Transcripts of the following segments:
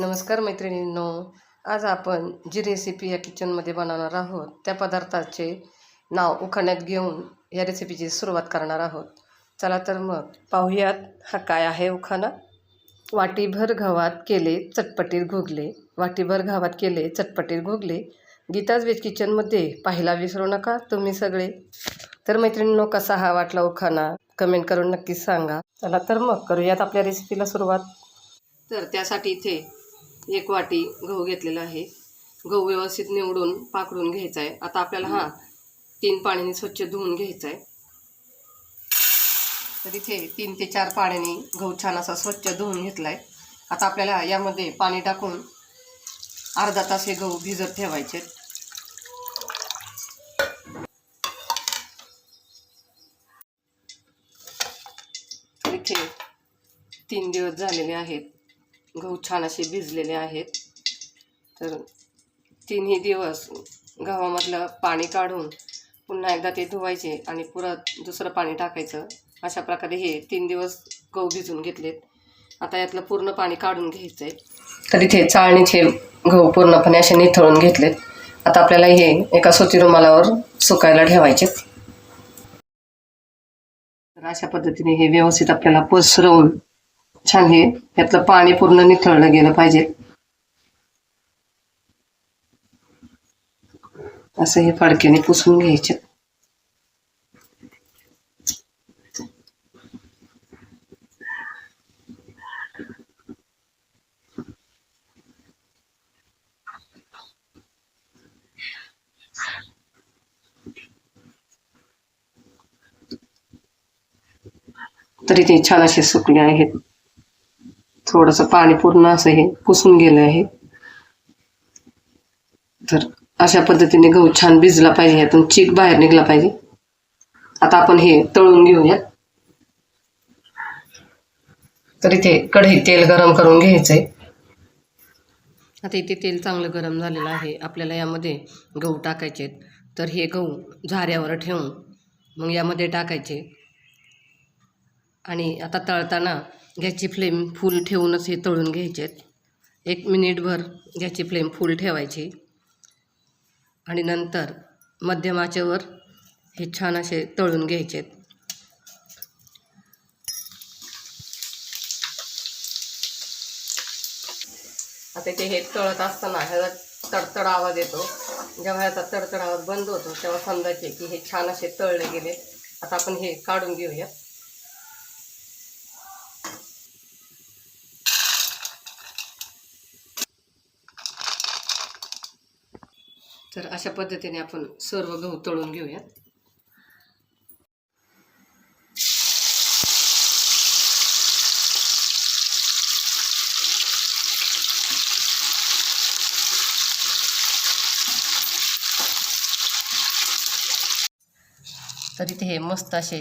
नमस्कार मैत्रिणींनो आज आपण जी रेसिपी या किचनमध्ये बनवणार आहोत त्या पदार्थाचे नाव उखाण्यात घेऊन या रेसिपीची सुरुवात करणार आहोत. चला तर मग पाहूयात हा काय आहे उखाणा. वाटीभर गव्हात केले चटपटीत घोगले. वाटीभर गव्हात केले चटपटीत घोगले. गीताज वेज किचनमध्ये पाहायला विसरू नका तुम्ही सगळे. तर मैत्रिणींनो कसा हा वाटला उखाणा? कमेंट करून नक्कीच सांगा. चला तर मग करूयात आपल्या रेसिपीला सुरुवात. तर त्यासाठी इथे एक वाटी गहू घेतलेला आहे. गहू व्यवस्थित निवडून पाकडून घ्यायचा आहे आता आपल्याला हा तीन पाण्याने स्वच्छ धुवून घ्यायचा आहे तर इथे तीन ते चार पाण्याने गहू छान असा स्वच्छ धुवून घेतला आहे आता आपल्याला यामध्ये पाणी टाकून अर्धा तास हे गहू भिजत ठेवायचे. इथे तीन दिवस झालेले आहेत. गहू छान असे भिजलेले आहेत. तर तिन्ही दिवस गव्हामधलं पाणी काढून पुन्हा एकदा ते धुवायचे आणि परत दुसरं पाणी टाकायचं. अशा प्रकारे हे तीन दिवस गहू भिजून घेतलेत. आता यातलं पूर्ण पाणी काढून घ्यायचं आहे तर इथे चाळणीचे गहू पूर्णपणे असे निथळून घेतलेत. आता आपल्याला हे एका सुती रुमालावर सुकायला ठेवायचे. तर अशा पद्धतीने हे व्यवस्थित आपल्याला पसरवून छान हे. यातलं पाणी पूर्ण निथळलं गेलं पाहिजे. असं हे फडक्याने पुसून घ्यायचे. तरी ते छान असे सुकले आहेत. थोडंसं पाणी पूर्ण असं हे पुसून गेलं आहे. तर अशा पद्धतीने गहू छान भिजला पाहिजे यातून चीक बाहेर निघला पाहिजे. आता आपण हे तळून घेऊयात. तर इथे कढई तेल गरम करून घ्यायचंय. आता इथे तेल चांगलं गरम झालेलं आहे. आपल्याला यामध्ये गहू टाकायचे आहेत. तर हे गहू झाऱ्यावर ठेवून मग यामध्ये टाकायचे. आणि आता तळताना गॅसची फ्लेम फुल ठेवूनच हे तळून घ्यायचे आहेत. एक मिनिटभर गॅसची फ्लेम फुल ठेवायची. आणि नंतर मध्यम आचेवर हे छान असे तळून घ्यायचे आहेत. आता ते हे तळत असताना ह्याचा तडतड आवाज येतो. जेव्हा ह्याचा तडतड आवाज बंद होतो तेव्हा समजायचे की हे छान असे तळले गेले. आता आपण हे काढून घेऊया. तर अशा पद्धतीने आपण सर्व गहू तळून घेऊयात. तर इथे हे मस्त असे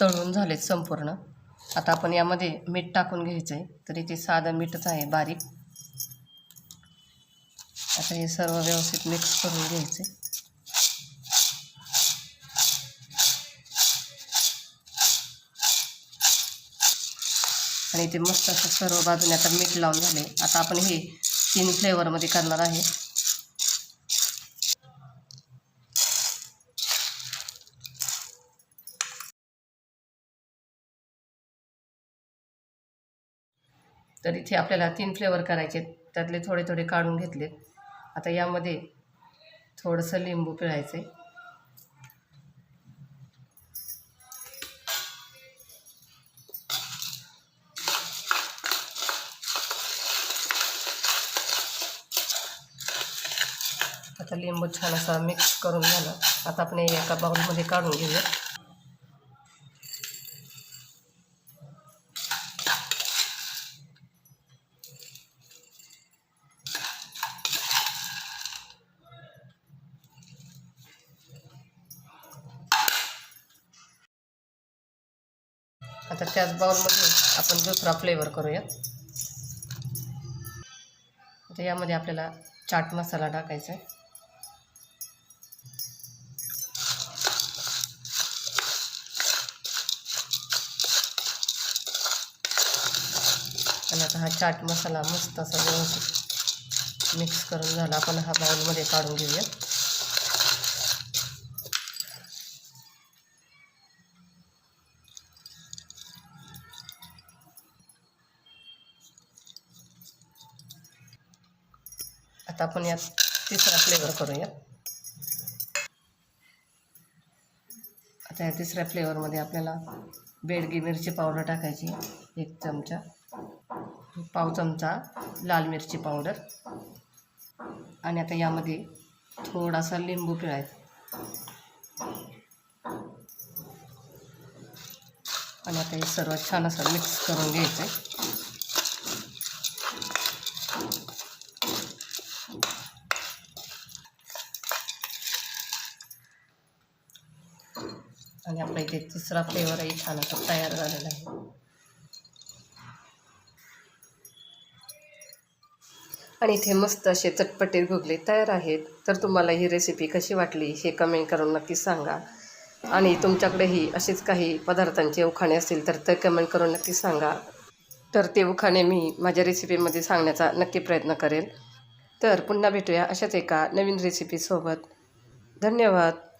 तळून झालेत संपूर्ण. आता आपण यामध्ये मीठ टाकून घ्यायचं आहे तर इथे साधं मीठच आहे बारीक. आता हे सर्व व्यवस्थित मिक्स करून घ्यायचे. आणि ते मस्त असं सर्व बाजूने आता मीठ लावून झाले. आता आपण हे तीन फ्लेवरमध्ये करणार आहे. तर इथे आपल्याला तीन फ्लेवर करायचे आहेत. त्यातले थोडे थोडे काढून घेतलेत. आता यामध्ये थोडंसं लिंबू पिळायचं आहे आता लिंबू छान असा मिक्स करून झाला. आता आपण एका बाउलमध्ये काढून घेऊया आता त्याच बाउलमध्ये आपण दुसरा फ्लेवर करूयात. आता यामध्ये आपल्याला चाट मसाला टाकायचा आहे आणि आता हा चाट मसाला मस्त असा व्यवस्थित मिक्स करून झाला. आपण हा बाउलमध्ये काढून घेऊया आता आपण यात तिसरा फ्लेवर करूया. आता या तिसऱ्या फ्लेवरमध्ये आपल्याला बेडगी मिरची पावडर टाकायची एक चमचा. पाव चमचा लाल मिरची पावडर आणि आता यामध्ये थोडासा लिंबू पिळायचा. आणि आता हे सर्वात छान असं मिक्स करून घ्यायचं आहे आणि आपल्या इथे तिसरा फ्लेवरही छान असा तयार झालेला आहे. आणि इथे मस्त असे चटपटीत घुगले तयार आहेत. तर तुम्हाला ही रेसिपी कशी वाटली हे कमेंट करून नक्की सांगा. आणि तुमच्याकडेही असेच काही पदार्थांचे उखाणे असतील तर ते कमेंट करून नक्की सांगा. तर ते उखाणे मी माझ्या रेसिपीमध्ये सांगण्याचा नक्की प्रयत्न करेल. तर पुन्हा भेटूया अशाच एका नवीन रेसिपीसोबत धन्यवाद.